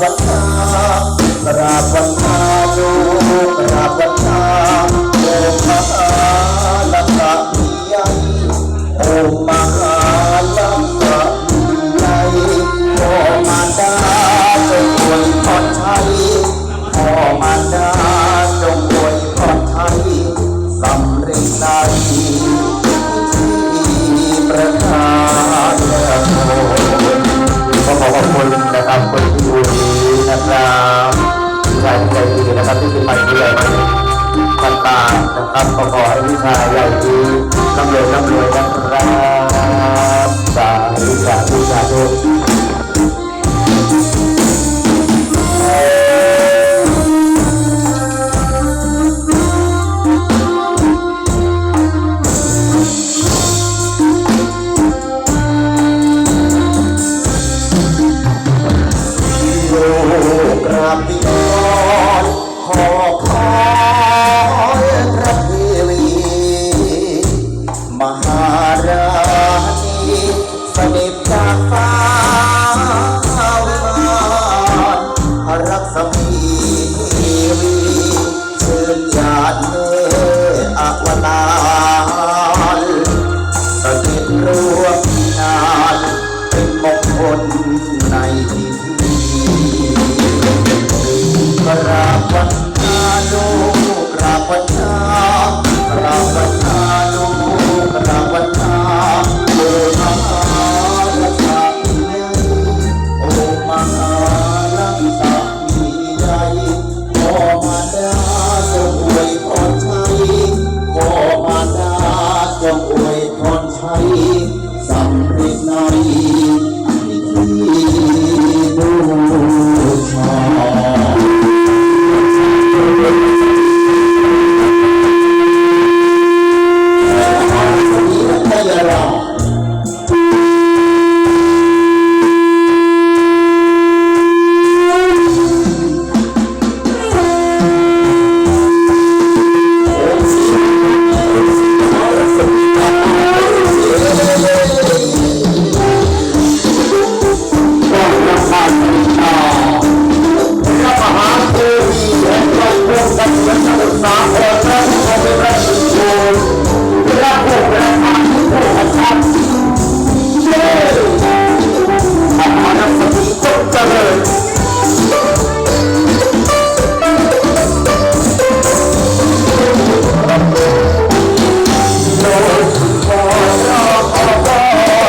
วัฒนาตราวัฒนาโยตราวัฒนาโอมหาลักษณ์ยังโอมหาลักษณ์ใหญ่อมาดาจงวยพรไทยโอมาดาจงวยพรไทยสำเร็จในที่ประทาน วิชาใหญ่ดีร่ำรวยร่ำรวยนะครับสาธุสาธุสาธุ Bye.